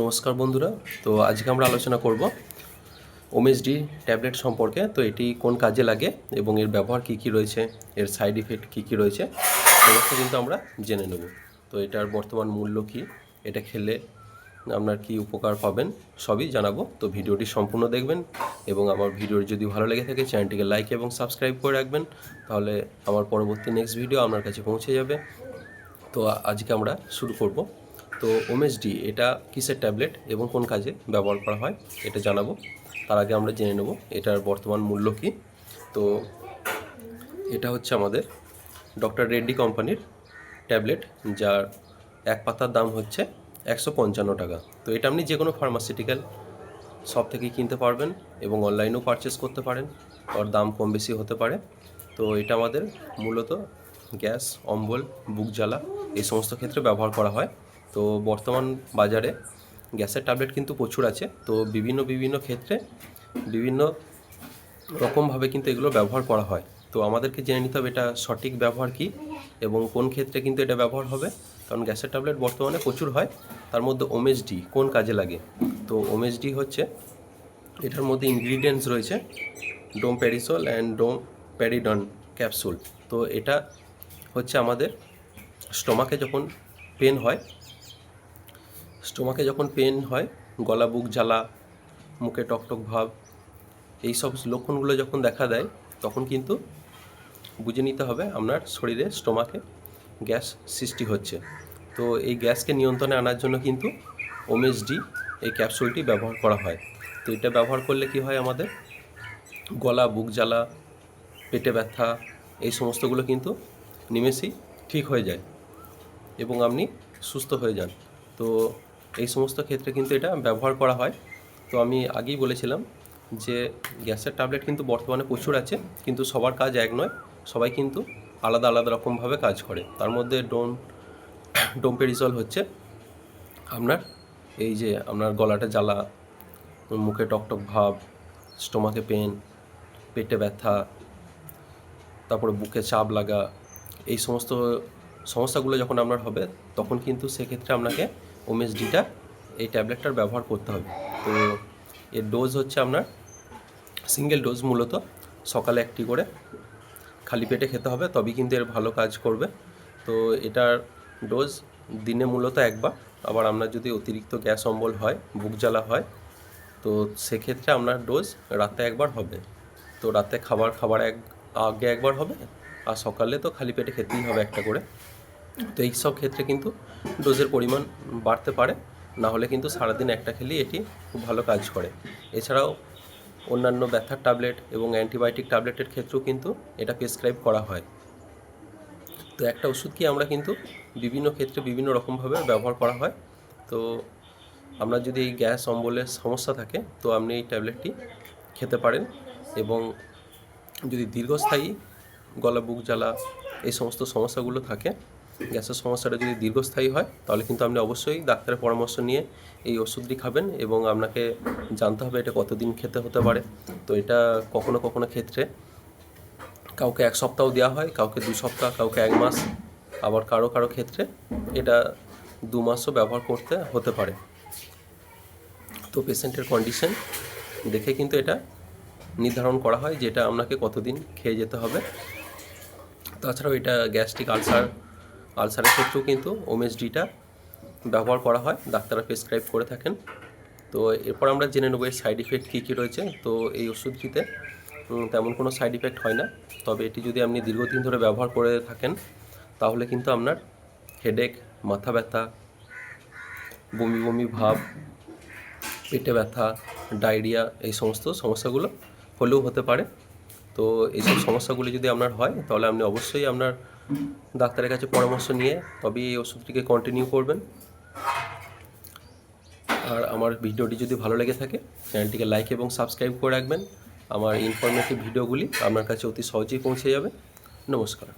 নমস্কার বন্ধুরা। তো আজকে আমরা আলোচনা করব ওমএসডি ট্যাবলেট সম্পর্কে। তো এটি কোন কাজে লাগে এবং এর ব্যবহার কী কী রয়েছে, এর সাইড ইফেক্ট কী কী রয়েছে সমস্ত কিন্তু আমরা জেনে নেব। তো এটার বর্তমান মূল্য কী, এটা খেলে আপনার কি উপকার পাবেন, সবই জানাব। তো ভিডিওটি সম্পূর্ণ দেখবেন এবং আমার ভিডিওটি যদি ভালো লেগে থাকে, চ্যানেলটিকে লাইক এবং সাবস্ক্রাইব করে রাখবেন, তাহলে আমার পরবর্তী নেক্সট ভিডিও আপনার কাছে পৌঁছে যাবে। তো আজকে আমরা শুরু করব। তো ওমেসডি এটা কিসের ট্যাবলেট এবং কোন কাজে ব্যবহার করা হয় এটা জানাব। তার আগে আমরা জেনে নেব এটার বর্তমান মূল্য কী। তো এটা হচ্ছে আমাদের ডক্টর রেড্ডি কোম্পানির ট্যাবলেট, যার এক পাতার দাম হচ্ছে একশো পঞ্চান্ন টাকা। তো এটা আপনি যে কোনো ফার্মাসিউটিক্যাল সব থেকেই কিনতে পারবেন এবং অনলাইনেও পারচেস করতে পারেন। ওর দাম কম বেশি হতে পারে। তো এটা আমাদের মূলত গ্যাস, অম্বল, বুক জ্বালা এই সমস্ত ক্ষেত্রে ব্যবহার করা হয়। তো বর্তমান বাজারে গ্যাসের ট্যাবলেট কিন্তু প্রচুর আছে। তো বিভিন্ন বিভিন্ন ক্ষেত্রে বিভিন্ন রকমভাবে কিন্তু এগুলো ব্যবহার করা হয়। তো আমাদেরকে জেনে নিতে হবে এটা সঠিক ব্যবহার কি এবং কোন ক্ষেত্রে কিন্তু এটা ব্যবহার হবে। কারণ গ্যাসের ট্যাবলেট বর্তমানে প্রচুর হয়, তার মধ্যে ওমেসডি কোন কাজে লাগে? তো ওমেসডি হচ্ছে এটার মধ্যে ইনগ্রিডিয়েন্টস রয়েছে ডোম প্যারিসল অ্যান্ড ডোম প্যারিডন ক্যাপসুল তো এটা হচ্ছে আমাদের স্টোমাকে যখন পেন হয় স্টোমাকে যখন পেন হয়, গলা, বুক জ্বালা, মুখে টকটক ভাব, এই সব লক্ষণগুলো যখন দেখা দেয়, তখন কিন্তু বুঝে নিতে হবে আপনার শরীরে স্টোমাকে গ্যাস সৃষ্টি হচ্ছে। তো এই গ্যাসকে নিয়ন্ত্রণে আনার জন্য কিন্তু ওমেসডি এই ক্যাপসুলটি ব্যবহার করা হয়। তো এটা ব্যবহার করলে কি হয় আমাদের? গলা, বুক জ্বালা, পেটে ব্যথা, এই সমস্তগুলো কিন্তু নিমেষেই ঠিক হয়ে যায় এবং আপনি সুস্থ হয়ে যান। তো এই সমস্ত ক্ষেত্রে কিন্তু এটা ব্যবহার করা হয়। তো আমি আগেই বলেছিলাম যে গ্যাসের ট্যাবলেট কিন্তু বর্তমানে প্রচুর আছে, কিন্তু সবার কাজ এক নয়, সবাই কিন্তু আলাদা আলাদা রকমভাবে কাজ করে। তার মধ্যে ডোম ডোমপেরিজল হচ্ছে, আপনার এই যে আপনার গলাটা জ্বালা, মুখে টকটক ভাব, স্টোমাকে পেন, পেটে ব্যথা, তারপরে বুকে চাপ লাগা, এই সমস্ত, সমস্যাগুলো যখন আপনার হবে, তখন কিন্তু সেক্ষেত্রে আপনাকে ওমেসডিটা এই ট্যাবলেটটার ব্যবহার করতে হবে। তো এর ডোজ হচ্ছে আপনার সিঙ্গেল ডোজ মূলত, সকালে একটি করে। খালি পেটে খেতে হবে, তবেই কিন্তু এর ভালো কাজ করবে। তো এটার ডোজ দিনে মূলত একবার। আবার আপনার যদি অতিরিক্ত গ্যাস অম্বল হয়, বুক জ্বালা হয়, তো সেক্ষেত্রে আপনার ডোজ রাতে একবার হবে। তো রাতে খাবার খাবার এক, আগে একবার হবে, আর সকালে তো খালি পেটে খেতেই হবে একটা করে। তো এই সব ক্ষেত্রে কিন্তু ডোজের পরিমাণ বাড়তে পারে। না হলে কিন্তু সারাদিন একটা খেলেই এটি খুব ভালো কাজ করে। এছাড়াও অন্যান্য ব্যথার ট্যাবলেট এবং অ্যান্টিবায়োটিক ট্যাবলেটের ক্ষেত্রেও কিন্তু এটা প্রেসক্রাইব করা হয়। তো একটা ওষুধকে আমরা কিন্তু বিভিন্ন ক্ষেত্রে বিভিন্ন রকমভাবে ব্যবহার করা হয়। তো আপনার যদি এই গ্যাস, অম্বলের সমস্যা থাকে, তো আপনি এই ট্যাবলেটটি খেতে পারেন এবং যদি দীর্ঘস্থায়ী গলা, বুক জ্বালা এই সমস্ত সমস্যাগুলো থাকে গ্যাসের সমস্যাটা যদি দীর্ঘস্থায়ী হয়, তাহলে কিন্তু আপনি অবশ্যই ডাক্তারের পরামর্শ নিয়ে এই ওষুধটি খাবেন এবং আপনাকে জানতে হবে এটা কতদিন খেতে হতে পারে। তো এটা কখনো কখনো ক্ষেত্রে কাউকে এক সপ্তাহ দেওয়া হয়, কাউকে দু সপ্তাহ, কাউকে এক মাস, আবার কারও কারও ক্ষেত্রে এটা দু মাসও ব্যবহার করতে হতে পারে। তো পেশেন্টের কন্ডিশন দেখে কিন্তু এটা নির্ধারণ করা হয় যেটা আপনাকে কতদিন খেয়ে যেতে হবে। তাছাড়াও এটা গ্যাস্ট্রিক আলসার আলসারের ক্ষেত্রেও কিন্তু ওমেসডিটা ব্যবহার করা হয়, ডাক্তাররা প্রেসক্রাইব করে থাকেন। তো এরপর আমরা জেনে নেব এর সাইড ইফেক্ট কী কী রয়েছে। তো এই ওষুধটিতে তেমন কোনো সাইড ইফেক্ট হয় না। তবে এটি যদি আপনি দীর্ঘদিন ধরে ব্যবহার করে থাকেন, তাহলে কিন্তু আপনার হেডেক মাথা ব্যথা, বমি বমি ভাব, পেটে ব্যথা ডায়রিয়া এই সমস্ত সমস্যাগুলো হলেও হতে পারে। তো এইসব সমস্যাগুলি যদি আপনার হয়, তাহলে আপনি অবশ্যই আপনার ডাক্তারের কাছে পরামর্শ নিয়ে তবেই এই ওষুধটিকে কন্টিনিউ করবেন। আর আমার ভিডিওটি যদি ভালো লেগে থাকে চ্যানেলটিকে লাইক এবং সাবস্ক্রাইব করে রাখবেন। আমার ইনফরমেটিভ ভিডিওগুলি আপনার কাছে অতি সহজেই পৌঁছে যাবে। নমস্কার।